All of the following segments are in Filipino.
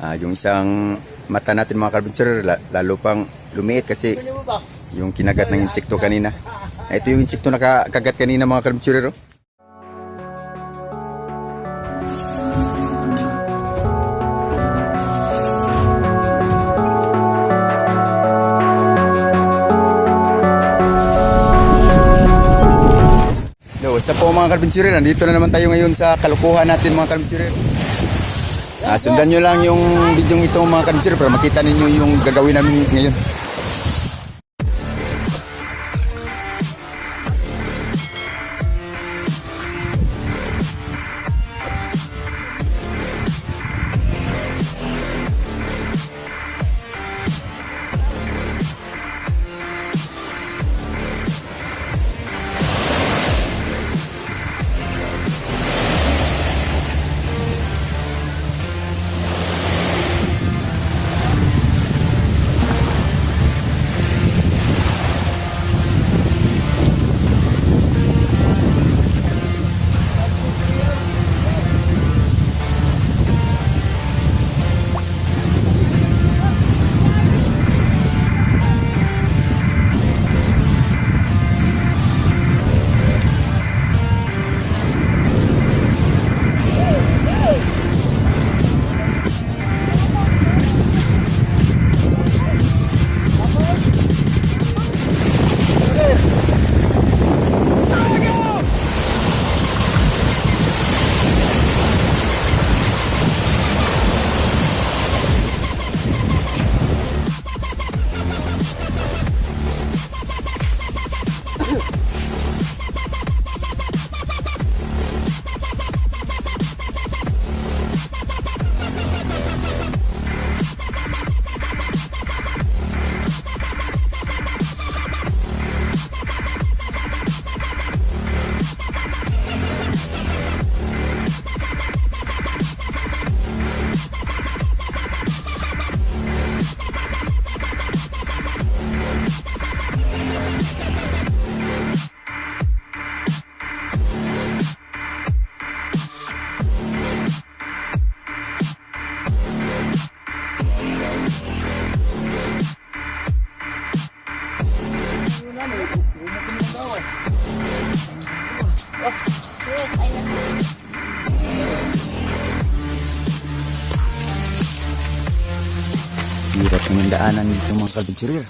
Ah, yung isang mata natin mga carpenter la- lalo pang lumiit kasi yung kinagat ng insekto kanina. Ah, Ito yung insekto na ka- kagat kanina mga carpenter. Oh. What's up po mga karpinsirer? Nandito na naman tayo ngayon sa kalukuhan natin mga karpinsirer. Ah, sundan nyo lang yung video ito mga karpinsirer para makita ninyo yung gagawin namin ngayon. Hirap ng daanan dito mga karpinsirer.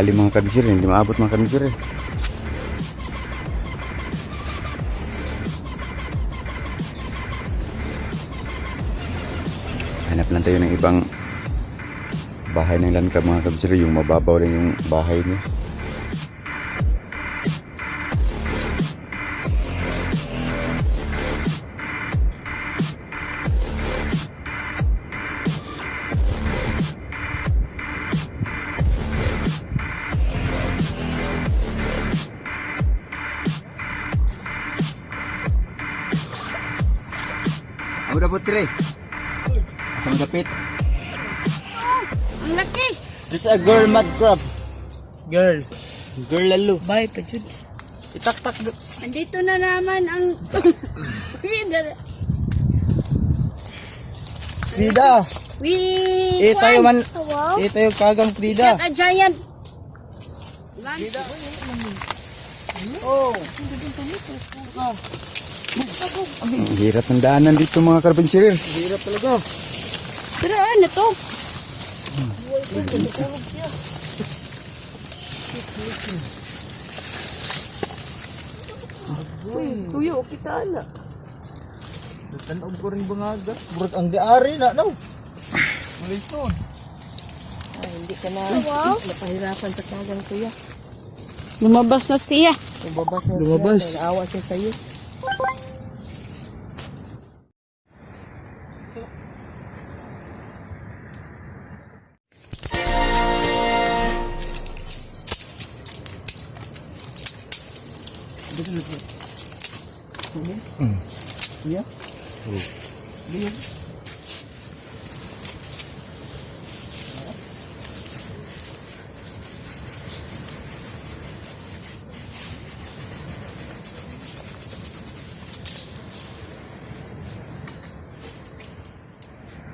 Ang lalim mga karpinsirer. Hindi maabot mga karpinsirer. Hanap lang tayo ng ibang bahay ng land crab mga kabisero yung mababaw lang yung bahay niya Udah putri. Asam gapit. Ang laki. There's a girl mad crab. Girl. Girl lalo. Bye, pachud. Itak-tak. Andito na naman ang... Frida. We... Eh, tayo man- Wow. Eh tayo kagang Frida. Cat a giant. Oh. Ang hirap ng daanan dito mga karpinsirir. Hirap talaga. Pero ano to? Kuya, kita na. Tanaw ko rin bangaga. Burot ang diari na. No. Nun. Ay, hindi ka na Wow. napahirapan sa tagang kuya. Lumabas na siya. Lumabas na Lumabas. siya. Naawa siya sa'yo. Iya.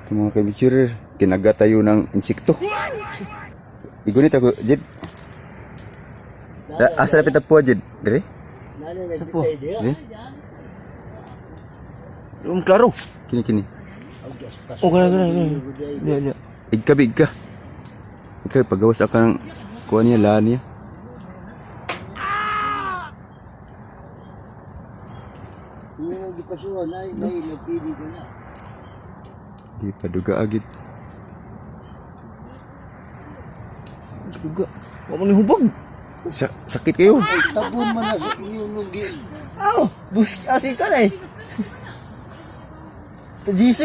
Ito mga karpinsirir. Kinagat tayo ng insekto. Igunit ako, Jid. Asa na po, Jid? Dire? Sa po. Dire? Um, klaro. Kini, kini. Oh, gana, gana, gana. Dia, dia. Igka, bigka. Ikaw, pagawas ako ng kuha niya, laan niya. Di pa duga agit. Juga. Wala mo ni hubog. Sa sakit kayo. Tabon man na. Yung nugi. Aw, bus kasi ka na eh. GC?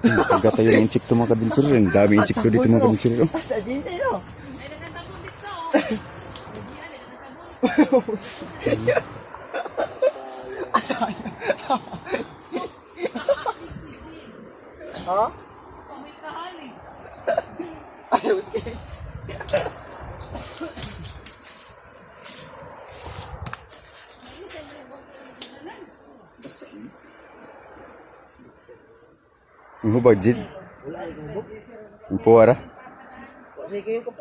Taga tayo ng insekto mga kabinsirir. Ang dami insekto dito mga kabinsirir. oh. Ta GC no. Ha? Jid. Ang puwara. Sige kayo ka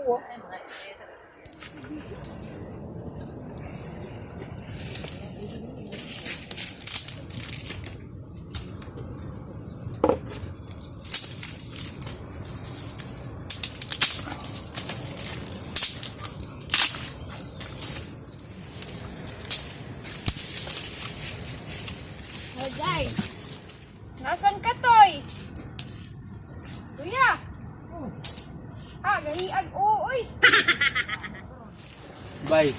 Oo, oy. Bye.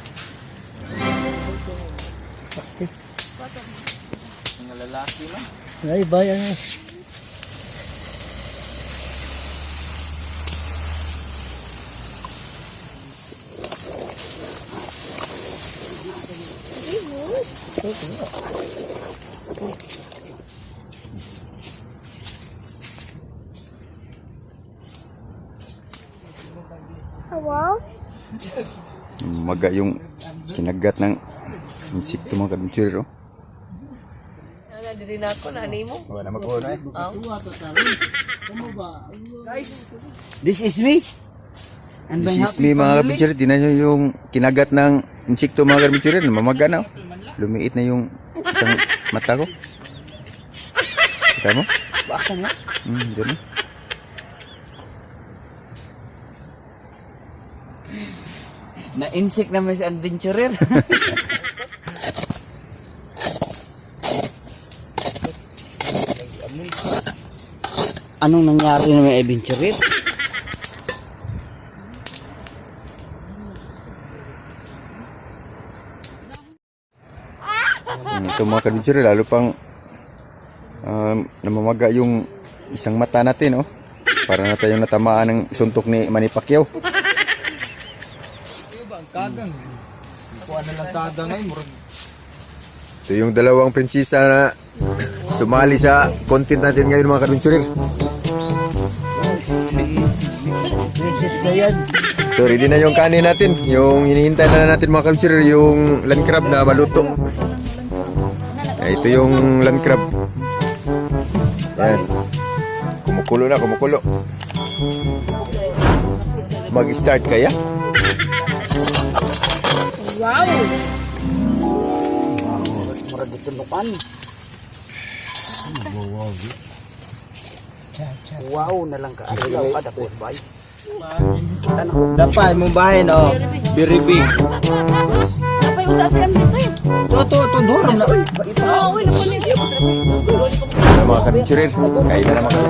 Mga lalaki lang. Ay, bye. Ano? Wow. Maga yung kinagat ng insekto mga kabinsirir. Oh. Ano din ako, nani mo? Wala na magkuha na eh. Guys, this is me. And This is me mga kabinsirir. Tinan nyo yung kinagat ng insekto mga kabinsirir. Mamaga na. oh. Lumiit na yung isang mata ko. Kita mo? Baka nga. Hmm, dyan. oh. Na-insect naman si adventurer. Anong nangyari na may adventurer? Hmm, Ito mga kabinsirir. Lalo pang um, namamaga yung isang mata natin. Oh. Para na tayong natamaan ng suntok ni Manny Pacquiao. Kagang. Kuha na lang kagang ay. Murag Ito yung dalawang prinsesa na sumali sa content natin ngayon mga yan. So ready na yung kanin natin. Yung hinihintay na natin mga kadventurer, yung land crab na maluto. Ito yung land crab. Yan. Kumukulo na, kumukulo. Mag-start kaya? Wow! Murag itunukan. Wow na lang ka. Ayaw ka dako bay. Dapat mo bahin oh. Biribig. Napay usap yan dito eh. To to to duram na. Oo, uy, napunin niyo. Ano mga kadventurer? Kain na mga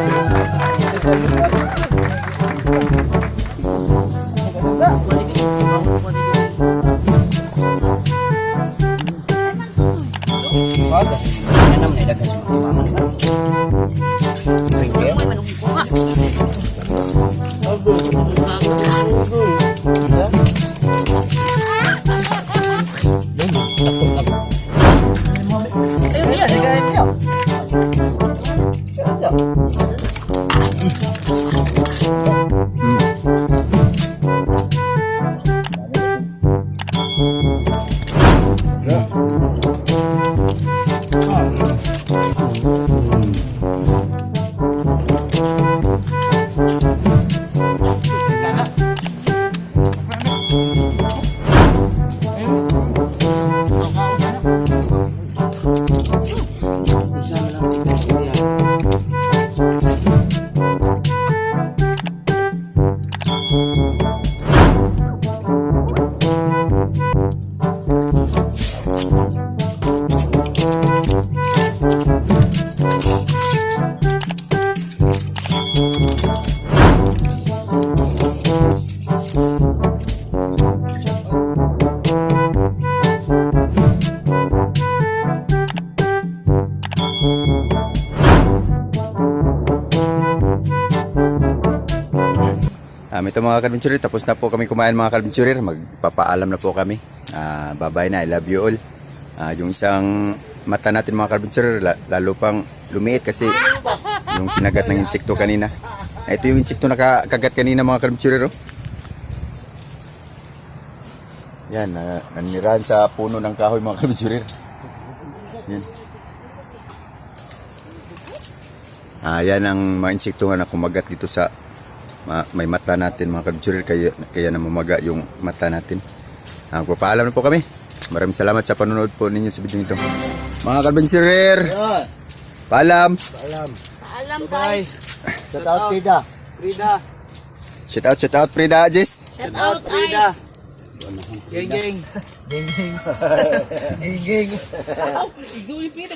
kadventurer. Ano na dagas mo mama. Ringke. Ayun, ayun. Um, ito mga kadventurer, tapos na po kami kumain mga kadventurer. Magpapaalam na po kami. Ah, bye-bye na, I love you all. Ah, yung isang mata natin mga la- lalo pang lumiit kasi yung kinagat ng insekto kanina. Ah, Ito yung insekto na ka- kagat kanina mga kadventurer. Oh. Yan, na nanirahan sa puno ng kahoy mga kadventurer. Yan. Ah, yan ang mga insekto na kumagat dito sa may mata natin mga kadventurer kaya, kaya namamaga yung mata natin. Ah, papaalam na po kami. Maraming salamat sa panonood po ninyo sa video ito. Mga Yan. paalam. Alam. Alam tayo. Shout out Frida. Frida. Shout out, shout out, Frida, Jess. Shout out, Frida. Geng geng. Geng geng. Geng geng. Igsuwi Frida